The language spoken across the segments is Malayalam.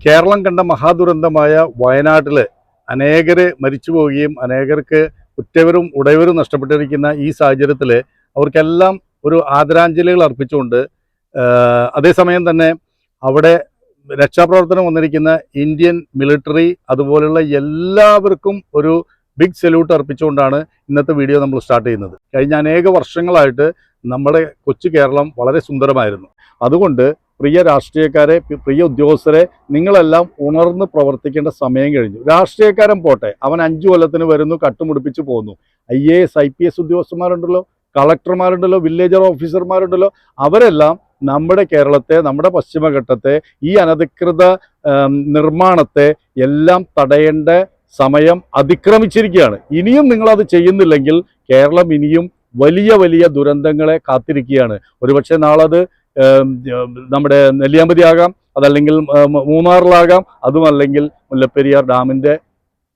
കേരളം കണ്ട മഹാദുരന്തമായ വയനാട്ടിൽ അനേകരെ മരിച്ചു പോവുകയും അനേകർക്ക് ഉറ്റവരും ഉടയവരും നഷ്ടപ്പെട്ടിരിക്കുന്ന ഈ സാഹചര്യത്തിൽ അവർക്കെല്ലാം ഒരു ആദരാഞ്ജലികൾ അർപ്പിച്ചുകൊണ്ട് അതേസമയം തന്നെ അവിടെ രക്ഷാപ്രവർത്തനം വന്നിരിക്കുന്ന ഇന്ത്യൻ മിലിറ്ററി അതുപോലെയുള്ള എല്ലാവർക്കും ഒരു ബിഗ് സല്യൂട്ട് അർപ്പിച്ചുകൊണ്ടാണ് ഇന്നത്തെ വീഡിയോ നമ്മൾ സ്റ്റാർട്ട് ചെയ്യുന്നത്. കഴിഞ്ഞ അനേക വർഷങ്ങളായിട്ട് നമ്മുടെ കൊച്ചു കേരളം വളരെ സുന്ദരമായിരുന്നു. അതുകൊണ്ട് പ്രിയ രാഷ്ട്രീയക്കാരെ പ്രിയ ഉദ്യോഗസ്ഥരെ നിങ്ങളെല്ലാം ഉണർന്ന് പ്രവർത്തിക്കേണ്ട സമയം കഴിഞ്ഞു. രാഷ്ട്രീയക്കാരൻ പോട്ടെ. അവൻ അഞ്ചു കൊല്ലത്തിന് വരുന്നു കട്ടുമുടിപ്പിച്ച് പോകുന്നു I A S I P S ഉദ്യോഗസ്ഥന്മാരുണ്ടല്ലോ കളക്ടർമാരുണ്ടല്ലോ വില്ലേജർ ഓഫീസർമാരുണ്ടല്ലോ അവരെല്ലാം നമ്മുടെ കേരളത്തെ നമ്മുടെ പശ്ചിമഘട്ടത്തെ ഈ അനധികൃത നിർമ്മാണത്തെ എല്ലാം തടയേണ്ട സമയം അതിക്രമിച്ചിരിക്കുകയാണ്. ഇനിയും നിങ്ങളത് ചെയ്യുന്നില്ലെങ്കിൽ കേരളം ഇനിയും വലിയ വലിയ ദുരന്തങ്ങളെ കാത്തിരിക്കുകയാണ്. ഒരുപക്ഷെ നാളത് നമ്മുടെ നെല്ലിയാമ്പതി ആകാം അതല്ലെങ്കിൽ മൂന്നാറിലാകാം അതുമല്ലെങ്കിൽ മുല്ലപ്പെരിയാർ ഡാമിന്റെ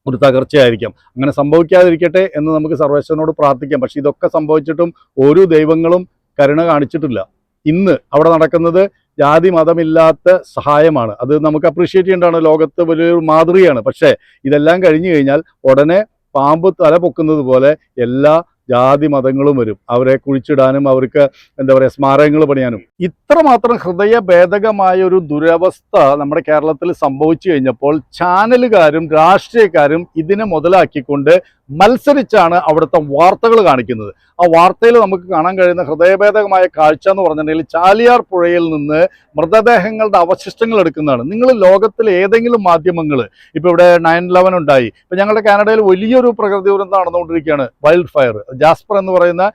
ഒരു തകർച്ചയായിരിക്കാം. അങ്ങനെ സംഭവിക്കാതിരിക്കട്ടെ എന്ന് നമുക്ക് സർവേശ്വരനോട് പ്രാർത്ഥിക്കാം. പക്ഷേ ഇതൊക്കെ സംഭവിച്ചിട്ടും ഒരു ദൈവങ്ങളും കരുണ കാണിച്ചിട്ടില്ല. ഇന്ന് അവിടെ നടക്കുന്നത് ജാതി മതമില്ലാത്ത സഹായമാണ്. അത് നമുക്ക് അപ്രീഷിയേറ്റ് ചെയ്യേണ്ടതാണ്. ലോകത്ത് വലിയൊരു മാതൃകയാണ്. പക്ഷേ ഇതെല്ലാം കഴിഞ്ഞു കഴിഞ്ഞാൽ ഉടനെ പാമ്പ് തല പൊക്കുന്നത് പോലെ എല്ലാ ജാതി മതങ്ങളും വരും. അവരെ കുഴിച്ചിടാനും അവർക്ക് എന്താ പറയുക സ്മാരകങ്ങൾ പണിയാനും. ഇത്രമാത്രം ഹൃദയഭേദകമായ ഒരു ദുരവസ്ഥ നമ്മുടെ കേരളത്തിൽ സംഭവിച്ചു കഴിഞ്ഞപ്പോൾ ചാനലുകാരും രാഷ്ട്രീയക്കാരും ഇതിനെ മുതലാക്കിക്കൊണ്ട് മത്സരിച്ചാണ് അവിടുത്തെ വാർത്തകൾ കാണിക്കുന്നത്. ആ വാർത്തയിൽ നമുക്ക് കാണാൻ കഴിയുന്ന ഹൃദയഭേദകമായ കാഴ്ച എന്ന് പറഞ്ഞിട്ടുണ്ടെങ്കിൽ ചാലിയാർ പുഴയിൽ നിന്ന് മൃതദേഹങ്ങളുടെ അവശിഷ്ടങ്ങൾ എടുക്കുന്നതാണ്. നിങ്ങൾ ലോകത്തിലെ ഏതെങ്കിലും മാധ്യമങ്ങൾ ഇപ്പോൾ ഇവിടെ നയൻ ലെവൻ ഉണ്ടായി. ഇപ്പം ഞങ്ങളുടെ കാനഡയിൽ വലിയൊരു പ്രകൃതി ദുരന്തം നടന്നുകൊണ്ടിരിക്കുകയാണ് വൈൽഡ് ഫയർ. ജാസ്പർ എന്ന് പറയുന്ന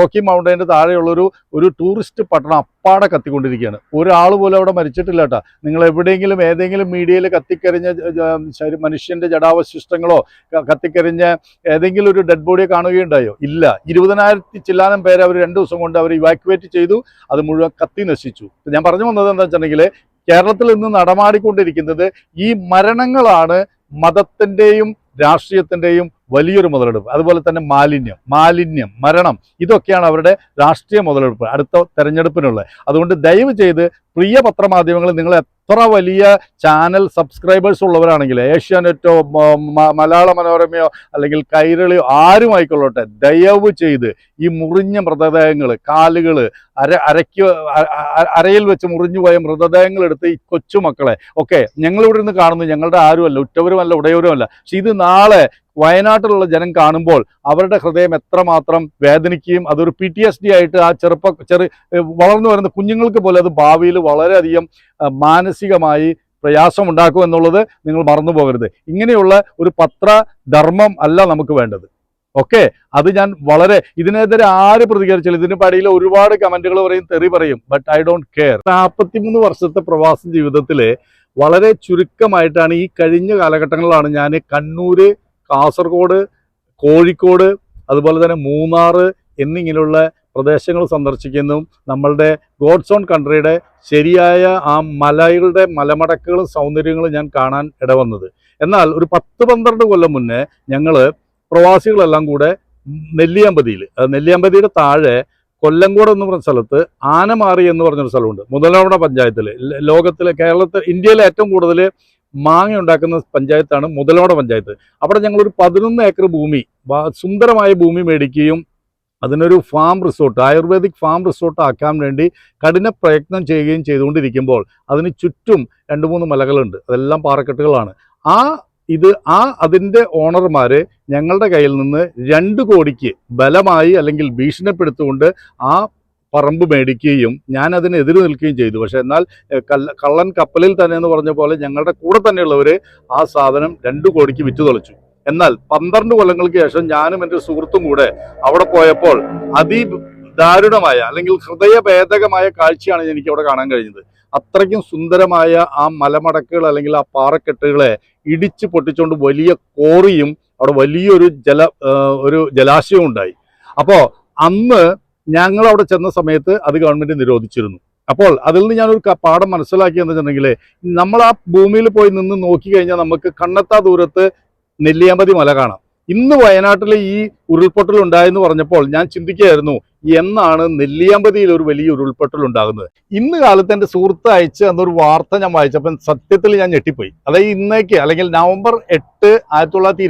റോക്കി മൗണ്ടൈന്റെ താഴെയുള്ളൊരു ഒരു ടൂറിസ്റ്റ് പട്ടണം അപ്പാടെ കത്തിക്കൊണ്ടിരിക്കുകയാണ്. ഒരാൾ പോലും അവിടെ മരിച്ചിട്ടില്ല കേട്ടോ. നിങ്ങൾ എവിടെയെങ്കിലും ഏതെങ്കിലും മീഡിയയിൽ കത്തിക്കരിഞ്ഞ മനുഷ്യന്റെ ജടാവശിഷ്ടങ്ങളോ കത്തിക്കരിഞ്ഞ ഏതെങ്കിലും ഒരു ഡെഡ് ബോഡിയെ കാണുകയുണ്ടായോ? ഇല്ല. ഇരുപതിനായിരത്തി ചില്ലാനം പേരെ അവർ രണ്ട് ദിവസം കൊണ്ട് അവർ ഇവാക്യുവേറ്റ് ചെയ്തു. അത് മുഴുവൻ കത്തി നശിച്ചു. ഞാൻ പറഞ്ഞു വന്നത് എന്താ വെച്ചിട്ടുണ്ടെങ്കിൽ കേരളത്തിൽ ഇന്ന് നടമാടിക്കൊണ്ടിരിക്കുന്നത് ഈ മരണങ്ങളാണ് മതത്തിന്റെയും രാഷ്ട്രീയത്തിന്റെയും വലിയൊരു മുതലെടുപ്പ്. അതുപോലെ തന്നെ മാലിന്യം മാലിന്യം മരണം ഇതൊക്കെയാണ് അവരുടെ രാഷ്ട്രീയ മുതലെടുപ്പ് അടുത്ത തെരഞ്ഞെടുപ്പിനുള്ള അതുകൊണ്ട് ദയവ് ചെയ്ത് പ്രിയ പത്രമാധ്യമങ്ങൾ നിങ്ങൾ എത്ര വലിയ ചാനൽ സബ്സ്ക്രൈബേഴ്സ് ഉള്ളവരാണെങ്കിൽ ഏഷ്യാനെറ്റോ മലയാള മനോരമയോ അല്ലെങ്കിൽ കൈരളിയോ ആരും ആയിക്കൊള്ളട്ടെ ദയവ് ചെയ്ത് ഈ മുറിഞ്ഞ മൃതദേഹങ്ങൾ കാലുകൾ അര അരയ്ക്ക് അരയിൽ വെച്ച് മുറിഞ്ഞു പോയ മൃതദേഹങ്ങൾ എടുത്ത് ഈ കൊച്ചുമക്കളെ ഒക്കെ ഞങ്ങളിവിടെ നിന്ന് കാണുന്നു ഞങ്ങളുടെ ആരുമല്ല ഉറ്റവരുമല്ല ഉടയവരുമല്ല. പക്ഷെ ഇത് നാളെ വയനാട്ടിലുള്ള ജനം കാണുമ്പോൾ അവരുടെ ഹൃദയം എത്രമാത്രം വേദനിക്കുകയും അതൊരു പി ടി എസ് ഡി ആയിട്ട് ആ ചെറുപ്പ ചെറു വളർന്നു വരുന്ന കുഞ്ഞുങ്ങൾക്ക് പോലും അത് ഭാവിയിൽ വളരെയധികം മാനസികമായി പ്രയാസം ഉണ്ടാക്കും എന്നുള്ളത് നിങ്ങൾ മറന്നു പോകരുത് ഇങ്ങനെയുള്ള ഒരു പത്രധർമ്മം അല്ല നമുക്ക് വേണ്ടത്. ഓക്കെ? അത് ഞാൻ വളരെ ഇതിനെതിരെ ആര് പ്രതികരിച്ചാലും ഇതിന് പടിയിൽ ഒരുപാട് കമന്റുകൾ പറയും തെറി പറയും ബട്ട് ഐ ഡോണ്ട് കെയർ നാൽപ്പത്തിമൂന്ന് വർഷത്തെ പ്രവാസ ജീവിതത്തിൽ വളരെ ചുരുക്കമായിട്ടാണ് ഈ കഴിഞ്ഞ കാലഘട്ടങ്ങളിലാണ് ഞാൻ കണ്ണൂര് കാസർഗോഡ് കോഴിക്കോട് അതുപോലെ തന്നെ മൂന്നാർ എന്നിങ്ങനെയുള്ള പ്രദേശങ്ങൾ സന്ദർശിക്കുന്നതും നമ്മളുടെ ഗോഡ്സ് ഓൺ കൺട്രിയുടെ ശരിയായ ആ മലകളുടെ മലമടക്കുകളും സൗന്ദര്യങ്ങളും ഞാൻ കാണാൻ ഇടവന്നത്. എന്നാൽ ഒരു പത്ത് പന്ത്രണ്ട് കൊല്ലം മുന്നേ ഞങ്ങൾ പ്രവാസികളെല്ലാം കൂടെ നെല്ലിയാമ്പതിയിൽ നെല്ലിയാമ്പതിയുടെ താഴെ കൊല്ലംകോട് എന്ന് പറഞ്ഞ സ്ഥലത്ത് ആനമാറി എന്ന് പറഞ്ഞൊരു സ്ഥലമുണ്ട്. മുതലവണ പഞ്ചായത്തിൽ ലോകത്തിലെ കേരളത്തിൽ ഇന്ത്യയിലെ ഏറ്റവും കൂടുതൽ മാങ്ങ ഉണ്ടാക്കുന്ന പഞ്ചായത്താണ് മുതലോട പഞ്ചായത്ത്. അവിടെ ഞങ്ങളൊരു പതിനൊന്ന് ഏക്കർ ഭൂമി സുന്ദരമായ ഭൂമി മേടിക്കുകയും അതിനൊരു farm resort ayurvedic farm resort ആക്കാൻ വേണ്ടി കഠിന പ്രയത്നം ചെയ്യുകയും ചെയ്തുകൊണ്ടിരിക്കുമ്പോൾ അതിന് ചുറ്റും രണ്ട് മൂന്ന് മലകളുണ്ട്. അതെല്ലാം പാറക്കെട്ടുകളാണ്. ആ ഇത് ആ അതിന്റെ ഓണർമാർ ഞങ്ങളുടെ കയ്യിൽ നിന്ന് രണ്ട് കോടിക്ക് ബലമായി അല്ലെങ്കിൽ ഭീഷണിപ്പെടുത്തുകൊണ്ട് ആ പറമ്പ് മേടിക്കുകയും ഞാൻ അതിന് എതിര് നിൽക്കുകയും ചെയ്തു. പക്ഷെ എന്നാൽ കള്ളൻ കപ്പലിൽ തന്നെ എന്ന് പറഞ്ഞ പോലെ ഞങ്ങളുടെ കൂടെ തന്നെയുള്ളവർ ആ സാധനം രണ്ട് കോടിക്ക് വിറ്റു തൊളിച്ചു. എന്നാൽ പന്ത്രണ്ട് കൊല്ലങ്ങൾക്ക് ശേഷം ഞാനും എന്റെ സുഹൃത്തും കൂടെ അവിടെ പോയപ്പോൾ അതി ദാരുണമായ അല്ലെങ്കിൽ ഹൃദയഭേദകമായ കാഴ്ചയാണ് എനിക്ക് അവിടെ കാണാൻ കഴിഞ്ഞത്. അത്രയ്ക്കും സുന്ദരമായ ആ മലമടക്കുകൾ അല്ലെങ്കിൽ ആ പാറക്കെട്ടുകളെ ഇടിച്ച് പൊട്ടിച്ചുകൊണ്ട് വലിയ കോറിയും അവിടെ വലിയൊരു ജല ഒരു ജലാശയവും ഉണ്ടായി. അപ്പോൾ അന്ന് ഞങ്ങൾ അവിടെ ചെന്ന സമയത്ത് അത് ഗവൺമെന്റ് നിരോധിച്ചിരുന്നു. അപ്പോൾ അതിൽ നിന്ന് ഞാനൊരു പാഠം മനസ്സിലാക്കിയെന്ന് വെച്ചിട്ടുണ്ടെങ്കിൽ നമ്മൾ ആ ഭൂമിയിൽ പോയി നിന്ന് നോക്കി കഴിഞ്ഞാൽ നമുക്ക് കണ്ണെത്താ ദൂരത്ത് നെല്ലിയാമ്പതി മല കാണാം. ഇന്ന് വയനാട്ടിലെ ഈ ഉരുൾപൊട്ടൽ ഉണ്ടായെന്ന് പറഞ്ഞപ്പോൾ ഞാൻ ചിന്തിക്കുകയായിരുന്നു എന്നാണ് നെല്ലിയാമ്പതിയിൽ ഒരു വലിയ ഉരുൾപൊട്ടൽ ഉണ്ടാകുന്നത്. ഇന്ന് കാലത്ത് എന്റെ സുഹൃത്ത് അയച്ച് എന്നൊരു വാർത്ത ഞാൻ വായിച്ചപ്പോൾ സത്യത്തിൽ ഞാൻ ഞെട്ടിപ്പോയി. അതായത് ഇന്നേക്ക് അല്ലെങ്കിൽ നവംബർ എട്ട് ആയിരത്തി തൊള്ളായിരത്തി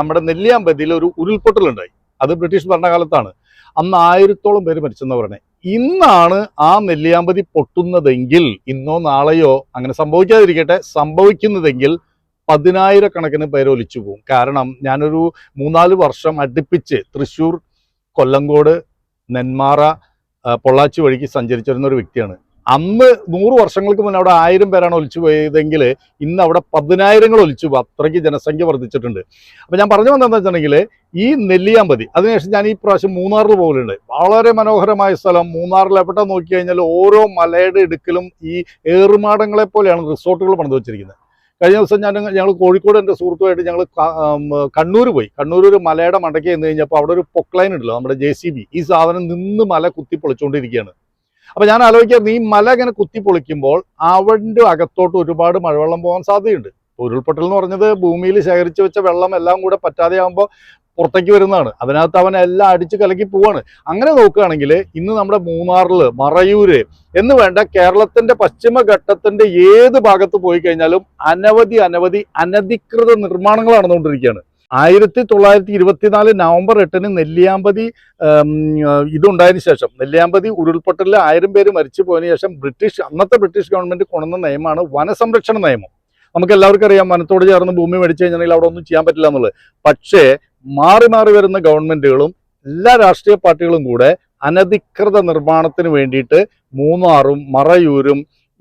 നമ്മുടെ നെല്ലിയാമ്പതിയിൽ ഒരു ഉരുൾപൊട്ടൽ ഉണ്ടായി. അത് ബ്രിട്ടീഷ് ഭരണകാലത്താണ്. അന്ന് ആയിരത്തോളം പേര് മരിച്ചെന്ന് പറഞ്ഞത് ഇന്നാണ് ആ നെല്ലിയാമ്പതി പൊട്ടുന്നതെങ്കിൽ ഇന്നോ നാളെയോ അങ്ങനെ സംഭവിക്കാതിരിക്കട്ടെ സംഭവിക്കുന്നതെങ്കിൽ പതിനായിരക്കണക്കിന് പേര് ഒലിച്ചു പോകും കാരണം ഞാനൊരു മൂന്നാൽ വർഷം അടുപ്പിച്ച് തൃശ്ശൂർ കൊല്ലങ്കോട് നെന്മാറ പൊള്ളാച്ചി വഴിക്ക് സഞ്ചരിച്ചിരുന്ന ഒരു വ്യക്തിയാണ്. അന്ന് നൂറ് വർഷങ്ങൾക്ക് മുന്നേ അവിടെ ആയിരം പേരാണ് ഒലിച്ചു പോയതെങ്കിൽ ഇന്ന് അവിടെ പതിനായിരങ്ങൾ ഒലിച്ചു പോകും അത്രയ്ക്ക് ജനസംഖ്യ വർദ്ധിച്ചിട്ടുണ്ട്. അപ്പം ഞാൻ പറഞ്ഞു വന്നതെന്ന് വെച്ചിട്ടുണ്ടെങ്കിൽ ഈ നെല്ലിയാമ്പതി അതിനുശേഷം ഞാൻ ഈ പ്രാവശ്യം മൂന്നാറിൽ പോകലുണ്ട്. വളരെ മനോഹരമായ സ്ഥലം. മൂന്നാറിൽ എവിടെ നോക്കി കഴിഞ്ഞാൽ ഓരോ മലയുടെ ഇടുക്കിലും ഈ ഏറുമാടങ്ങളെ പോലെയാണ് റിസോർട്ടുകൾ പണിത് വെച്ചിരിക്കുന്നത്. കഴിഞ്ഞ ദിവസം ഞാൻ ഞങ്ങൾ കോഴിക്കോട് എന്റെ സുഹൃത്തുമായിട്ട് ഞങ്ങൾ കണ്ണൂർ പോയി. കണ്ണൂർ ഒരു മലയുടെ മടക്കി എന്ന് കഴിഞ്ഞപ്പോൾ അവിടെ ഒരു പൊക്ലൈൻ ഉണ്ടല്ലോ നമ്മുടെ ജെ ഈ സാധനം നിന്ന് മല കുത്തി പൊളിച്ചുകൊണ്ടിരിക്കുകയാണ്. അപ്പോൾ ഞാൻ ആലോചിക്കാം നീ മല ഇങ്ങനെ കുത്തി പൊളിക്കുമ്പോൾ അവന്റെ അകത്തോട്ട് ഒരുപാട് മഴവെള്ളം പോകാൻ സാധ്യതയുണ്ട്. ഉരുൾപൊട്ടൽ എന്ന് പറഞ്ഞത് ഭൂമിയിൽ ശേഖരിച്ചു വെച്ച വെള്ളം എല്ലാം കൂടെ പറ്റാതെയാകുമ്പോൾ പുറത്തേക്ക് വരുന്നതാണ്. അതിനകത്ത് അവൻ എല്ലാം അടിച്ച് കലക്കി പോവാണ്. അങ്ങനെ നോക്കുകയാണെങ്കിൽ ഇന്ന് നമ്മുടെ മൂന്നാറിൽ മറയൂര് എന്ന് വേണ്ട കേരളത്തിന്റെ പശ്ചിമഘട്ടത്തിന്റെ ഏത് ഭാഗത്ത് പോയി കഴിഞ്ഞാലും അനവധി അനവധി അനധികൃത നിർമ്മാണങ്ങൾ നടന്നുകൊണ്ടിരിക്കുകയാണ്. ആയിരത്തി തൊള്ളായിരത്തി ഇരുപത്തിനാല് നവംബർ എട്ടിന് നെല്ലിയാമ്പതി ഇതുണ്ടായതിനു ശേഷം നെല്ലിയാമ്പതി ഉരുൾപൊട്ടലിൽ ആയിരം പേര് മരിച്ചു പോയതിനു ശേഷം ബ്രിട്ടീഷ് അന്നത്തെ ബ്രിട്ടീഷ് ഗവൺമെന്റ് കൊണ്ടുവന്ന നിയമമാണ് വനസംരക്ഷണ നിയമം. നമുക്ക് എല്ലാവർക്കും അറിയാം വനത്തോട് ചേർന്ന് ഭൂമി മേടിച്ചു കഴിഞ്ഞാൽ അവിടെ ഒന്നും ചെയ്യാൻ പറ്റില്ല എന്നുള്ളത്. പക്ഷേ മാറി മാറി വരുന്ന ഗവൺമെന്റുകളും എല്ലാ രാഷ്ട്രീയ പാർട്ടികളും കൂടെ അനധികൃത നിർമ്മാണത്തിന് വേണ്ടിയിട്ട് മൂന്നാറും മറയൂരും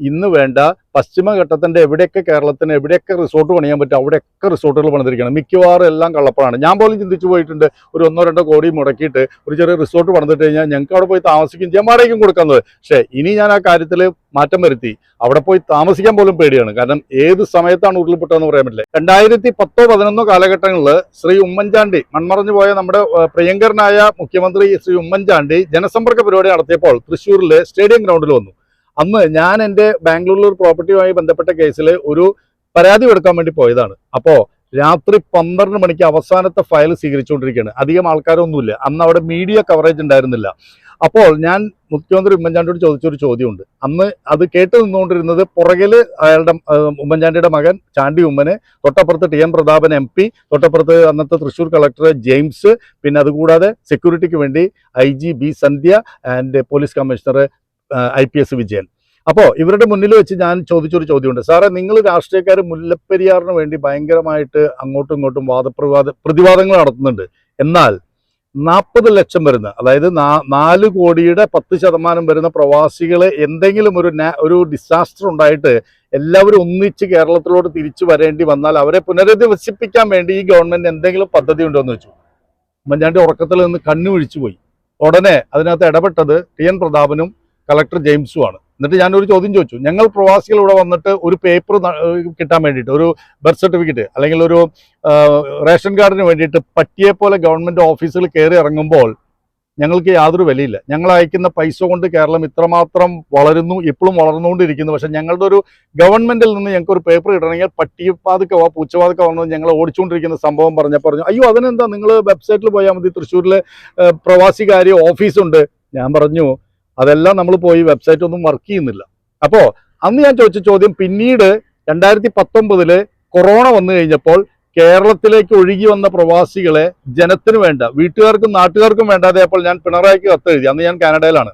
ഇന്ന് വേണ്ട പശ്ചിമഘട്ടത്തിന്റെ എവിടെയൊക്കെ കേരളത്തിന് എവിടെയൊക്കെ റിസോർട്ട് പണിയാൻ പറ്റും അവിടെയൊക്കെ റിസോർട്ടുകൾ പണിതിരിക്കണം. മിക്കവാറും എല്ലാം കള്ളപ്പണമാണ് ഞാൻ പോലും ചിന്തിച്ചു പോയിട്ടുണ്ട് ഒരു ഒന്നോ രണ്ടോ കോടി മുടക്കിയിട്ട് ഒരു ചെറിയ റിസോർട്ട് പണിതിട്ട് കഴിഞ്ഞാൽ ഞങ്ങൾക്ക് അവിടെ പോയി താമസിക്കും ചെയ്യാൻ വാടകയ്ക്കും കൊടുക്കുന്നത് പക്ഷേ ഇനി ഞാൻ ആ കാര്യത്തിൽ മാറ്റം വരുത്തി. അവിടെ പോയി താമസിക്കാൻ പോലും പേടിയാണ്. കാരണം ഏത് സമയത്താണ് ഉരുൾപൊട്ടതെന്ന് പറയാൻ പറ്റില്ല. രണ്ടായിരത്തി പത്തോ പതിനൊന്നോ കാലഘട്ടങ്ങളിൽ ശ്രീ ഉമ്മൻചാണ്ടി മൺമറഞ്ഞു പോയ നമ്മുടെ പ്രിയങ്കരനായ മുഖ്യമന്ത്രി ശ്രീ ഉമ്മൻചാണ്ടി ജനസമ്പർക്ക പരിപാടി നടത്തിയപ്പോൾ തൃശ്ശൂരിലെ സ്റ്റേഡിയം ഗ്രൗണ്ടിൽ വന്നു. അന്ന് ഞാൻ എന്റെ ബാംഗ്ലൂരിൽ പ്രോപ്പർട്ടിയുമായി ബന്ധപ്പെട്ട കേസിൽ ഒരു പരാതി കൊടുക്കാൻ വേണ്ടി പോയതാണ്. അപ്പോൾ രാത്രി പന്ത്രണ്ട് മണിക്ക് അവസാനത്തെ ഫയൽ സ്വീകരിച്ചുകൊണ്ടിരിക്കുകയാണ്. അധികം ആൾക്കാരൊന്നുമില്ല. അന്ന് അവിടെ മീഡിയ കവറേജ് ഉണ്ടായിരുന്നില്ല. അപ്പോൾ ഞാൻ മുഖ്യമന്ത്രി ഉമ്മൻചാണ്ടിയോട് ചോദിച്ചൊരു ചോദ്യമുണ്ട്. അന്ന് അത് കേട്ട് നിന്നുകൊണ്ടിരുന്നത് പുറകിൽ അയാളുടെ ഉമ്മൻചാണ്ടിയുടെ മകൻ ചാണ്ടി ഉമ്മന് തൊട്ടപ്പുറത്ത് T M Prathapan M P തൊട്ടപ്പുറത്ത് അന്നത്തെ തൃശ്ശൂർ കളക്ടർ ജെയിംസ് പിന്നെ അതുകൂടാതെ സെക്യൂരിറ്റിക്ക് വേണ്ടി I G B Sandhya and police commissioner I P S Vijayan. അപ്പോൾ ഇവരുടെ മുന്നിൽ വെച്ച് ഞാൻ ചോദിച്ചൊരു ചോദ്യമുണ്ട്. സാറേ നിങ്ങൾ രാഷ്ട്രീയക്കാർ മുല്ലപ്പെരിയാറിന് വേണ്ടി ഭയങ്കരമായിട്ട് അങ്ങോട്ടും ഇങ്ങോട്ടും വാദപ്രവാദ പ്രതിവാദങ്ങൾ നടത്തുന്നുണ്ട്. എന്നാൽ നാൽപ്പത് ലക്ഷം വരുന്ന അതായത് നാല് കോടിയുടെ പത്ത് ശതമാനം വരുന്ന പ്രവാസികളെ എന്തെങ്കിലും ഒരു ഒരു ഡിസാസ്റ്റർ ഉണ്ടായിട്ട് എല്ലാവരും ഒന്നിച്ച് കേരളത്തിലോട്ട് തിരിച്ചു വരേണ്ടി വന്നാൽ അവരെ പുനരധിവസിപ്പിക്കാൻ വേണ്ടി ഈ ഗവൺമെന്റ് എന്തെങ്കിലും പദ്ധതി ഉണ്ടോ എന്ന് വെച്ചു? ഉമ്മൻചാണ്ടി ഉറക്കത്തിൽ നിന്ന് കണ്ണു വിഴിച്ചു പോയി ഉടനെ അതിനകത്ത് ഇടപെട്ടത് ടി എൻ പ്രതാപനും കളക്ടർ ജെയിംസുമാണ്. എന്നിട്ട് ഞാനൊരു ചോദ്യം ചോദിച്ചു. ഞങ്ങൾ പ്രവാസികൾ ഇവിടെ വന്നിട്ട് ഒരു പേപ്പർ കിട്ടാൻ വേണ്ടിയിട്ട് ഒരു ബർത്ത് സർട്ടിഫിക്കറ്റ് അല്ലെങ്കിൽ ഒരു റേഷൻ കാർഡിന് വേണ്ടിയിട്ട് പറ്റിയെ പോലെ ഗവൺമെന്റ് ഓഫീസിൽ കയറി ഇറങ്ങുമ്പോൾ ഞങ്ങൾക്ക് യാതൊരു വിലയില്ല. ഞങ്ങൾ അയക്കുന്ന പൈസ കൊണ്ട് കേരളം ഇത്രമാത്രം വളരുന്നു ഇപ്പോഴും വളർന്നുകൊണ്ടിരിക്കുന്നു. പക്ഷേ ഞങ്ങളുടെ ഒരു ഗവൺമെന്റിൽ നിന്ന് ഞങ്ങൾക്ക് ഒരു പേപ്പർ കിട്ടണമെങ്കിൽ പട്ടികപ്പാതുക്കവോ പൂച്ചവാതുക്കോ വന്നത് ഞങ്ങൾ ഓടിച്ചുകൊണ്ടിരിക്കുന്ന സംഭവം പറഞ്ഞ പറഞ്ഞു അയ്യോ അതിനെന്താ? നിങ്ങൾ വെബ്സൈറ്റിൽ പോയാൽ മതി. തൃശ്ശൂരിലെ പ്രവാസികാര്യ ഓഫീസുണ്ട്. ഞാൻ പറഞ്ഞു അതെല്ലാം നമ്മൾ പോയി വെബ്സൈറ്റ് ഒന്നും വർക്ക് ചെയ്യുന്നില്ല. അപ്പോൾ അന്ന് ഞാൻ ചോദിച്ച ചോദ്യം പിന്നീട് രണ്ടായിരത്തി പത്തൊമ്പതിൽ കൊറോണ വന്നു കഴിഞ്ഞപ്പോൾ കേരളത്തിലേക്ക് ഒഴുകി വന്ന പ്രവാസികളെ ജനത്തിന് വേണ്ട വീട്ടുകാർക്കും നാട്ടുകാർക്കും വേണ്ടാതെയപ്പോൾ ഞാൻ പിണറായിക്ക് കത്തെഴുതി അന്ന് ഞാൻ കാനഡയിലാണ്.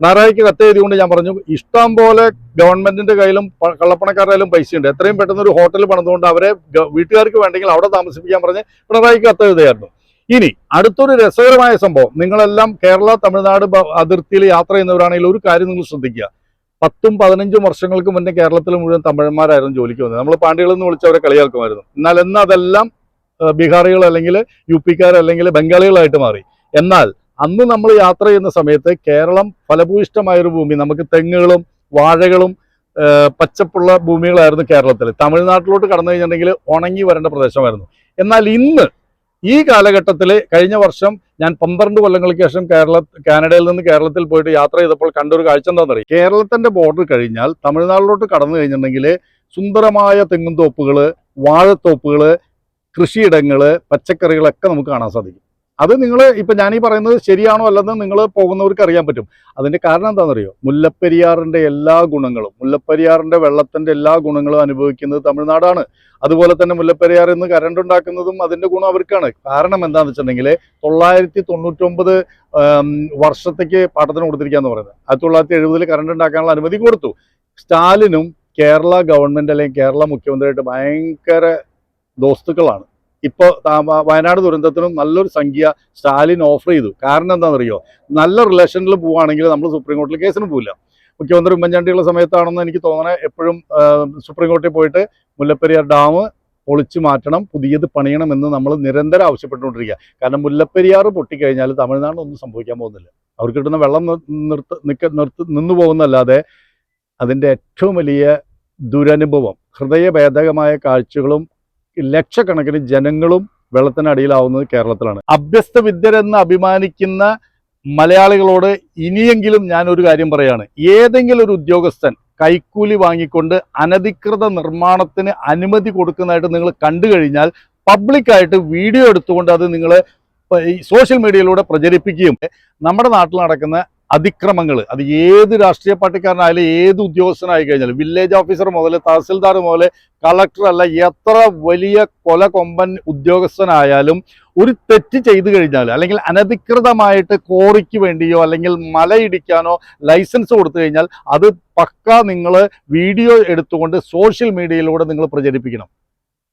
പിണറായിക്ക് കത്തെഴുതിയുകൊണ്ട് ഞാൻ പറഞ്ഞു ഇഷ്ടം പോലെ ഗവൺമെന്റിന്റെ കയ്യിലും കള്ളപ്പണക്കാരുടെ കയ്യിലും പൈസയുണ്ട് എത്രയും പെട്ടെന്ന് ഒരു ഹോട്ടൽ പണിതുകൊണ്ട് അവരെ വീട്ടുകാർക്ക് വേണ്ടെങ്കിൽ അവിടെ താമസിപ്പിക്കാൻ പറഞ്ഞ് പിണറായിക്ക് കത്തെഴുതുകയായിരുന്നു ഇനി അടുത്തൊരു രസകരമായ സംഭവം. നിങ്ങളെല്ലാം കേരള തമിഴ്നാട് അതിർത്തിയിൽ യാത്ര ചെയ്യുന്നവരാണെങ്കിൽ ഒരു കാര്യം നിങ്ങൾ ശ്രദ്ധിക്കുക. പത്തും പതിനഞ്ചും വർഷങ്ങൾക്ക് മുന്നേ കേരളത്തിൽ മുഴുവൻ തമിഴന്മാരായിരുന്നു ജോലിക്ക് വന്നത്. നമ്മൾ പാണ്ഡ്യകളിൽ നിന്ന് വിളിച്ചവരെ കളിയാക്കുമായിരുന്നു. എന്നാൽ ഇന്ന് അതെല്ലാം ബീഹാറികൾ അല്ലെങ്കിൽ യു പിക്കാർ അല്ലെങ്കിൽ ബംഗാളികളായിട്ട് മാറി. എന്നാൽ അന്ന് നമ്മൾ യാത്ര ചെയ്യുന്ന സമയത്ത് കേരളം ഫലഭൂയിഷ്ടമായൊരു ഭൂമി. നമുക്ക് തെങ്ങുകളും വാഴകളും പച്ചപ്പുള്ള ഭൂമികളായിരുന്നു കേരളത്തിൽ തമിഴ്നാട്ടിലോട്ട് കടന്നു കഴിഞ്ഞിട്ടുണ്ടെങ്കിൽ ഉണങ്ങി വരേണ്ട പ്രദേശമായിരുന്നു. എന്നാൽ ഇന്ന് ഈ കാലഘട്ടത്തിൽ കഴിഞ്ഞ വർഷം ഞാൻ പന്ത്രണ്ട് കൊല്ലങ്ങൾക്ക് ശേഷം കേരള കാനഡയിൽ നിന്ന് കേരളത്തിൽ പോയിട്ട് യാത്ര ചെയ്തപ്പോൾ കണ്ടൊരു കാഴ്ച എന്താണെന്നറിയാം? കേരളത്തിന്റെ ബോർഡർ കഴിഞ്ഞാൽ തമിഴ്നാട്ടിലോട്ട് കടന്നു കഴിഞ്ഞിട്ടുണ്ടെങ്കിൽ സുന്ദരമായ തെങ്ങും തോപ്പുകൾ വാഴത്തോപ്പുകൾ കൃഷിയിടങ്ങൾ പച്ചക്കറികളൊക്കെ നമുക്ക് കാണാൻ സാധിക്കും. അത് നിങ്ങൾ ഇപ്പം ഞാനീ പറയുന്നത് ശരിയാണോ അല്ലെന്ന് നിങ്ങൾ പോകുന്നവർക്ക് അറിയാൻ പറ്റും. അതിന്റെ കാരണം എന്താണെന്നറിയോ? മുല്ലപ്പെരിയാറിന്റെ എല്ലാ ഗുണങ്ങളും മുല്ലപ്പെരിയാറിന്റെ വെള്ളത്തിന്റെ എല്ലാ ഗുണങ്ങളും അനുഭവിക്കുന്നത് തമിഴ്നാടാണ്. അതുപോലെ തന്നെ മുല്ലപ്പെരിയാർ ഇന്ന് കരണ്ട് ഉണ്ടാക്കുന്നതും അതിന്റെ ഗുണം അവർക്കാണ്. കാരണം എന്താണെന്ന് വെച്ചിട്ടുണ്ടെങ്കിൽ തൊള്ളായിരത്തി തൊണ്ണൂറ്റൊമ്പത് വർഷത്തേക്ക് പാട്ടത്തിന് കൊടുത്തിരിക്കുകയെന്ന് പറയുന്നത്. ആയിരത്തി തൊള്ളായിരത്തി എഴുപതിൽ കറണ്ട് ഉണ്ടാക്കാനുള്ള അനുമതി കൊടുത്തു. സ്റ്റാലിനും കേരള ഗവൺമെന്റ് അല്ലെങ്കിൽ കേരള മുഖ്യമന്ത്രിയായിട്ട് ഭയങ്കര ദോസ്തുക്കളാണ്. ഇപ്പോൾ വയനാട് ദുരന്തത്തിനും നല്ലൊരു സംഖ്യ സ്റ്റാലിൻ ഓഫർ ചെയ്തു. കാരണം എന്താണെന്നറിയോ? നല്ല റിലേഷനിൽ പോവുകയാണെങ്കിൽ നമ്മൾ സുപ്രീം കോടതിയിൽ കേസിന് പോവില്ല. മുഖ്യമന്ത്രി ഉമ്മൻചാണ്ടിയുള്ള സമയത്താണെന്ന് എനിക്ക് തോന്നണേ എപ്പോഴും സുപ്രീം കോടതിയിൽ പോയിട്ട് മുല്ലപ്പെരിയാർ ഡാം പൊളിച്ചു മാറ്റണം പുതിയത് പണിയണം എന്ന് നമ്മൾ നിരന്തരം ആവശ്യപ്പെട്ടുകൊണ്ടിരിക്കുക കാരണം മുല്ലപ്പെരിയാർ പൊട്ടിക്കഴിഞ്ഞാൽ തമിഴ്നാടിനൊന്നും സംഭവിക്കാൻ പോകുന്നില്ല. അവർക്ക് കിട്ടുന്ന വെള്ളം നിർത്ത് നിക്ക നിർത്ത് നിന്നു പോകുന്നല്ലാതെ അതിന്റെ ഏറ്റവും വലിയ ദുരനുഭവം ഹൃദയഭേദകമായ കാഴ്ചകളും ലക്ഷക്കണക്കിന് ജനങ്ങളും വെള്ളത്തിനടിയിലാവുന്നത് കേരളത്തിലാണ്. അഭ്യസ്ത വിദ്യരെന്ന് അഭിമാനിക്കുന്ന മലയാളികളോട് ഇനിയെങ്കിലും ഞാൻ ഒരു കാര്യം പറയാണ്. ഏതെങ്കിലും ഒരു ഉദ്യോഗസ്ഥൻ കൈക്കൂലി വാങ്ങിക്കൊണ്ട് അനധികൃത നിർമ്മാണത്തിന് അനുമതി കൊടുക്കുന്നതായിട്ട് നിങ്ങൾ കണ്ടു കഴിഞ്ഞാൽ പബ്ലിക്കായിട്ട് വീഡിയോ എടുത്തുകൊണ്ട് അത് നിങ്ങൾ സോഷ്യൽ മീഡിയയിലൂടെ പ്രചരിപ്പിക്കുകയും നമ്മുടെ നാട്ടിൽ നടക്കുന്ന അതിക്രമങ്ങൾ അത് ഏത് രാഷ്ട്രീയ പാർട്ടിക്കാരനായാലും ഏത് ഉദ്യോഗസ്ഥനായി കഴിഞ്ഞാലും വില്ലേജ് ഓഫീസർ മുതൽ തഹസിൽദാർ മുതൽ കളക്ടർ അല്ല എത്ര വലിയ കൊല കൊമ്പൻ ഉദ്യോഗസ്ഥനായാലും ഒരു തെറ്റ് ചെയ്തു കഴിഞ്ഞാൽ അല്ലെങ്കിൽ അനധികൃതമായിട്ട് കോറിക്ക് വേണ്ടിയോ അല്ലെങ്കിൽ മലയിടിക്കാനോ ലൈസൻസ് കൊടുത്തു കഴിഞ്ഞാൽ അത് പക്ക നിങ്ങൾ വീഡിയോ എടുത്തുകൊണ്ട് സോഷ്യൽ മീഡിയയിലൂടെ നിങ്ങൾ പ്രചരിപ്പിക്കണം.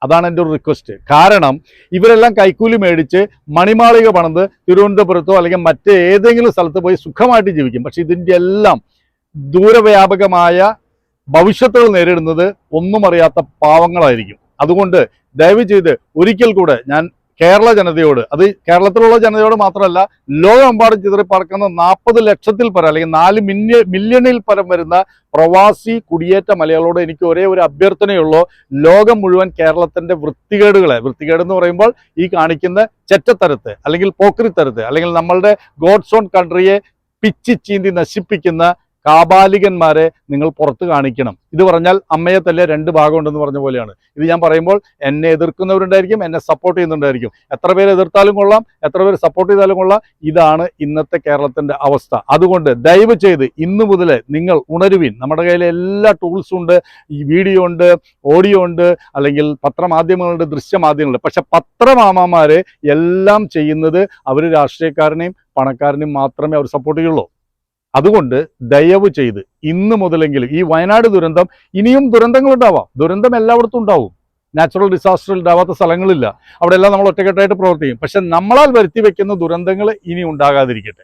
അതാണ് എന്റെ ഒരു റിക്വസ്റ്റ് കാരണം ഇവരെല്ലാം കൈക്കൂലി മേടിച്ച് മണിമാളിക പണിത് തിരുവനന്തപുരത്തോ അല്ലെങ്കിൽ മറ്റേതെങ്കിലും സ്ഥലത്ത് പോയി സുഖമായിട്ട് ജീവിക്കും. പക്ഷേ ഇതിന്റെ എല്ലാം ദൂരവ്യാപകമായ ഭവിഷ്യത്തുകൾ നേരിടുന്നത് ഒന്നും അറിയാത്ത പാവങ്ങളായിരിക്കും. അതുകൊണ്ട് ദയവ് ചെയ്ത് ഒരിക്കൽ കൂടെ ഞാൻ കേരള ജനതയോട് അത് കേരളത്തിലുള്ള ജനതയോട് മാത്രമല്ല ലോകമെമ്പാടും ചിതറി പറക്കുന്ന നാൽപ്പത് ലക്ഷത്തിൽ പരം അല്ലെങ്കിൽ നാല് മില്യ മില്യണിൽ പരം വരുന്ന പ്രവാസി കുടിയേറ്റ മലയാളികളോട് എനിക്ക് ഒരേ ഒരു അഭ്യർത്ഥനയുള്ളൂ ലോകം മുഴുവൻ കേരളത്തിന്റെ വൃത്തികേടുകളെ വൃത്തികേട് എന്ന് പറയുമ്പോൾ ഈ കാണിക്കുന്ന ചെറ്റത്തരത്ത് അല്ലെങ്കിൽ പോക്രിത്തരത്ത് അല്ലെങ്കിൽ നമ്മളുടെ ഗോഡ്സ് ഓൺ കൺട്രിയെ പിച്ചി ചീന്തി നശിപ്പിക്കുന്ന കാബാലികന്മാരെ നിങ്ങൾ പുറത്ത് കാണിക്കണം. ഇത് പറഞ്ഞാൽ അമ്മയെ തല്ലേ രണ്ട് ഭാഗമുണ്ടെന്ന് പറഞ്ഞ പോലെയാണ്. ഇത് ഞാൻ പറയുമ്പോൾ എന്നെ എതിർക്കുന്നവരുണ്ടായിരിക്കും എന്നെ സപ്പോർട്ട് ചെയ്യുന്നുണ്ടായിരിക്കും. എത്ര പേര് എതിർത്താലും കൊള്ളാം എത്ര പേര് സപ്പോർട്ട് ചെയ്താലും കൊള്ളാം. ഇതാണ് ഇന്നത്തെ കേരളത്തിന്റെ അവസ്ഥ. അതുകൊണ്ട് ദയവ് ചെയ്ത് ഇന്നു മുതൽ നിങ്ങൾ ഉണരുവിൻ. നമ്മുടെ കയ്യിൽ എല്ലാ ടൂൾസും ഉണ്ട് ഈ വീഡിയോ ഉണ്ട് ഓഡിയോ ഉണ്ട് അല്ലെങ്കിൽ പത്രമാധ്യമങ്ങളുണ്ട് ദൃശ്യമാധ്യമങ്ങളുണ്ട്. പക്ഷെ പത്രമാമാരെ എല്ലാം ചെയ്യുന്നത് അവർ രാഷ്ട്രീയക്കാരനെയും പണക്കാരനെയും മാത്രമേ അവർ സപ്പോർട്ട് ചെയ്യുള്ളൂ. അതുകൊണ്ട് ദയവ് ചെയ്ത് ഇന്ന് മുതലെങ്കിലും ഈ വയനാട് ദുരന്തം ഇനിയും ദുരന്തങ്ങൾ ഉണ്ടാവാം ദുരന്തം എല്ലായിടത്തും ഉണ്ടാവും. നാച്ചുറൽ ഡിസാസ്റ്റർ ഉണ്ടാവാത്ത സ്ഥലങ്ങളില്ല. അവിടെയെല്ലാം നമ്മൾ ഒറ്റക്കെട്ടായിട്ട് പ്രവർത്തിക്കും. പക്ഷെ നമ്മളാൽ വരുത്തി വെക്കുന്ന ദുരന്തങ്ങൾ ഇനി ഉണ്ടാകാതിരിക്കട്ടെ.